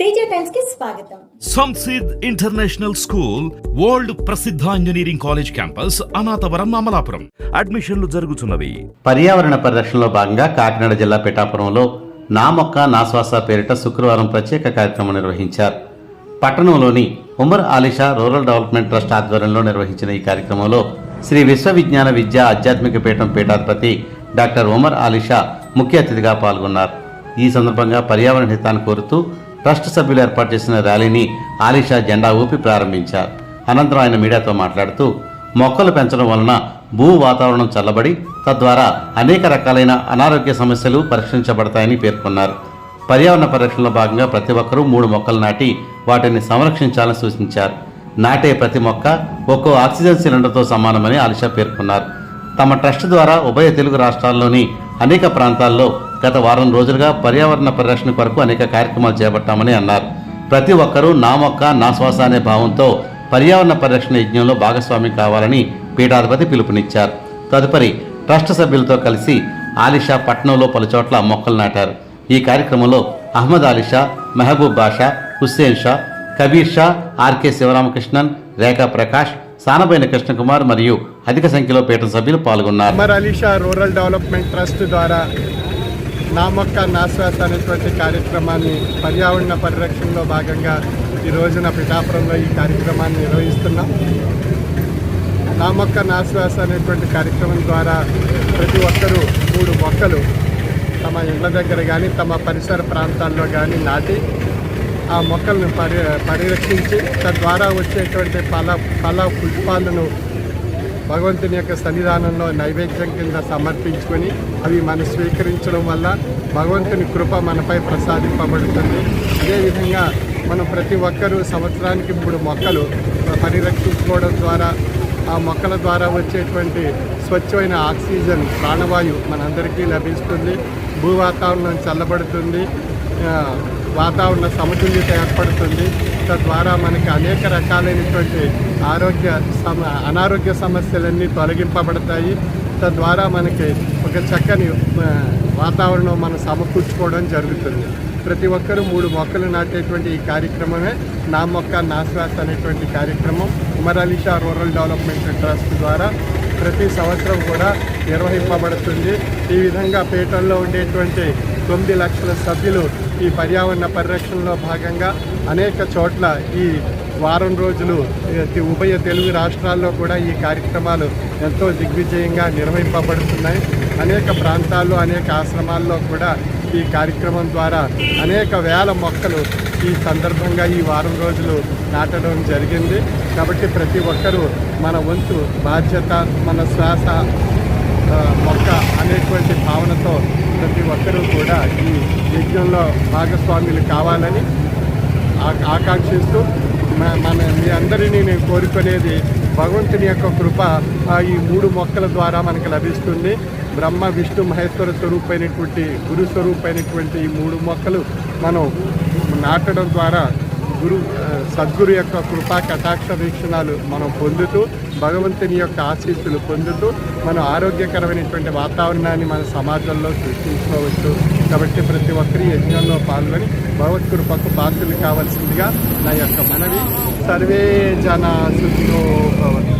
తేజ టైమ్స్కి స్వాగతం. సంసిద్ international school world ప్రసిద్ధ engineering college campus Anathavaram Amalapuram. అడ్మిషన్లు జరుగుతున్నవి. పర్యావరణ పరిరక్షణలో భాగంగా కాకినాడ జిల్లా పిఠాపురంలో నా మొక్క నా శ్వాస పేరిట శుక్రవారం ప్రత్యేక కార్యక్రమం నిర్వహించారు. పట్టణంలోని Umar Alisha rural development trust ఆధ్వర్యంలో నిర్వహించిన ఈ కార్యక్రమంలో శ్రీ విశ్వవిజ్ఞాన విద్యా ఆధ్యాత్మిక పీఠం పీఠాధిపతి డాక్టర్ ఉమర్ ఆలిషా ముఖ్య అతిథిగా పాల్గొన్నారు. ఈ సందర్భంగా పర్యావరణ హితాన్ని కోరుతూ ట్రస్ట్ సభ్యులు ఏర్పాటు చేసిన ర్యాలీని ఆలిషా జెండా ఊపి ప్రారంభించారు. అనంతరం ఆయన మీడియాతో మాట్లాడుతూ మొక్కలు పెంచడం వలన భూ వాతావరణం చల్లబడి తద్వారా అనేక రకాలైన అనారోగ్య సమస్యలు పరిష్కరించబడతాయని పేర్కొన్నారు. పర్యావరణ పరిరక్షణలో భాగంగా ప్రతి ఒక్కరూ మూడు మొక్కలు నాటి వాటిని సంరక్షించాలని సూచించారు. నాటే ప్రతి మొక్క ఒక్కో ఆక్సిజన్ సిలిండర్తో సమానమని ఆలిషా పేర్కొన్నారు. తమ ట్రస్ట్ ద్వారా ఉభయ తెలుగు రాష్ట్రాల్లోని అనేక ప్రాంతాల్లో గత వారం రోజులుగా పర్యావరణ పరిరక్షణ కొరకు అనేక కార్యక్రమాలు చేపట్టామని అన్నారు. ప్రతి ఒక్కరూ నా మొక్క నా శ్వాస అనే భావంతో పర్యావరణ పరిరక్షణ యజ్ఞంలో భాగస్వామి కావాలని పీఠాధిపతి పిలుపునిచ్చారు. తదుపరి ట్రస్ట్ సభ్యులతో కలిసి ఆలిషా పట్నంలో పలుచోట్ల మొక్కలు నాటారు. ఈ కార్యక్రమంలో అహ్మద్ ఆలిషా మెహబూబ్ బాషా హుస్సేన్ షా కబీర్ షా ఆర్కే శివరామకృష్ణన్ రేఖా ప్రకాష్ సానబైన కృష్ణకుమార్ మరియు అధిక సంఖ్యలో పీఠ సభ్యులు పాల్గొన్నారు. Amar Alisha rural development trust ద్వారా నా మొక్క నా శ్వాస అనేటువంటి కార్యక్రమాన్ని పర్యావరణ పరిరక్షణలో భాగంగా ఈ రోజున పిఠాపురంలో ఈ కార్యక్రమాన్ని నిర్వహిస్తున్నాం. నా మొక్క నా శ్వాస అనేటువంటి కార్యక్రమం ద్వారా ప్రతి ఒక్కరూ మూడు మొక్కలు తమ ఇళ్ళ దగ్గర కానీ తమ పరిసర ప్రాంతాల్లో కానీ నాటి ఆ మొక్కలను పరి పరిరక్షించి తద్వారా వచ్చేటువంటి ఫల ఫల పుష్పాలను భగవంతుని యొక్క సన్నిధానంలో నైవేద్యం కింద సమర్పించుకొని అవి మనం స్వీకరించడం వల్ల భగవంతుని కృప మనపై ప్రసాదింపబడుతుంది. అదేవిధంగా మనం ప్రతి ఒక్కరూ సంవత్సరానికి మూడు మొక్కలు పరిరక్షించుకోవడం ద్వారా ఆ మొక్కల ద్వారా వచ్చేటువంటి స్వచ్ఛమైన ఆక్సిజన్ ప్రాణవాయు మనందరికీ లభిస్తుంది. భూ వాతావరణం చల్లబడుతుంది వాతావరణ సమతుల్యత ఏర్పడుతుంది. తద్వారా మనకి అనేక రకాలైనటువంటి ఆరోగ్య సమ అనారోగ్య సమస్యలన్నీ తొలగింపబడతాయి. తద్వారా మనకి ఒక చక్కని వాతావరణం మనం సమకూర్చుకోవడం జరుగుతుంది. ప్రతి ఒక్కరూ మూడు మొక్కలు నాటేటువంటి ఈ కార్యక్రమమే. నా మొక్క నా శ్వాస అనేటువంటి కార్యక్రమం. Umar Alisha rural development trust ద్వారా ప్రతి సంవత్సరం కూడా నిర్వహింపబడుతుంది. ఈ విధంగా పీఠంలో ఉండేటువంటి తొమ్మిది లక్షల సభ్యులు ఈ పర్యావరణ పరిరక్షణలో భాగంగా అనేక చోట్ల ఈ వారం రోజులు ఉభయ తెలుగు రాష్ట్రాల్లో కూడా ఈ కార్యక్రమాలు ఎంతో దిగ్విజయంగా నిర్వహింపబడుతున్నాయి. అనేక ప్రాంతాల్లో అనేక ఆశ్రమాల్లో కూడా ఈ కార్యక్రమం ద్వారా అనేక వేల మొక్కలు ఈ సందర్భంగా ఈ వారం రోజులు నాటడం జరిగింది. కాబట్టి ప్రతి ఒక్కరూ మన వంతు బాధ్యత మన శ్వాస మొక్క అనేటువంటి భావనతో ప్రతి ఒక్కరూ కూడా ఈ యజ్ఞంలో భాగస్వాములు కావాలని ఆకాంక్షిస్తూ మన మీ అందరినీ నేను కోరుకునేది భగవంతుని యొక్క కృప ఈ మూడు మొక్కల ద్వారా మనకు లభిస్తుంది. బ్రహ్మ విష్ణు మహేశ్వర స్వరూపైనటువంటి గురు స్వరూపైనటువంటి ఈ మూడు మొక్కలు మనం నాటడం ద్వారా గురు సద్గురు యొక్క కృపా కటాక్ష వీక్షణాలు మనం పొందుతూ భగవంతుని యొక్క ఆశీస్సులు పొందుతూ మనం ఆరోగ్యకరమైనటువంటి వాతావరణాన్ని మన సమాజంలో సృష్టించుకోవచ్చు. కాబట్టి ప్రతి ఒక్కరి యజ్ఞంలో పాల్గొని భగవత్ కృపకు పాత్రలు కావాల్సిందిగా నా యొక్క మనవి. సర్వే జన సుఖినో భవంతు.